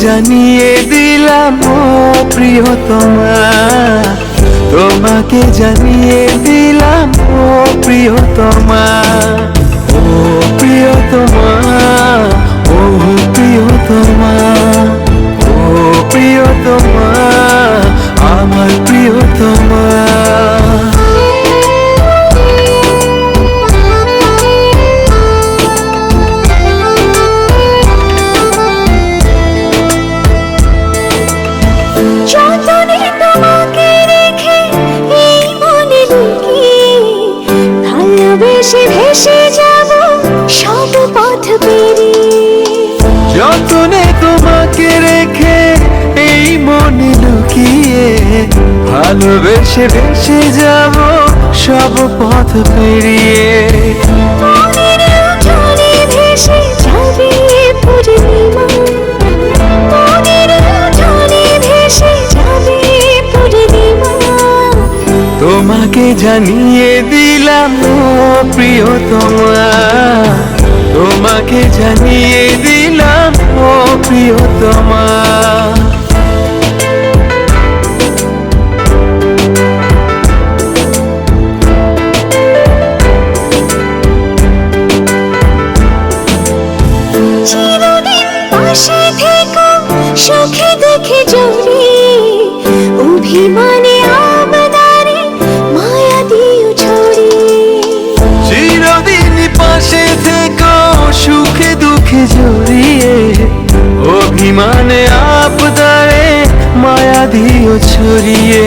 জানিয়ে দিলাম প্রিয় প্রিয়তমা। তোমাকে জানিয়ে দিলাম প্রিয় প্রিয়তমা। ভালোবেসে ভেসে যাব, সব পথ পেরিয়ে। তোমাকে জানিয়ে দিলাম প্রিয় প্রিয়তমা। তোমাকে জানিয়ে দিলাম, ও অভিমানে আবদারে মায়া দিও ছড়ি। চিরদিন পাশে থেকো, সুখে দুঃখে জড়িয়ে। অভিমানে আপদারে মায়া দিও ছড়িয়ে।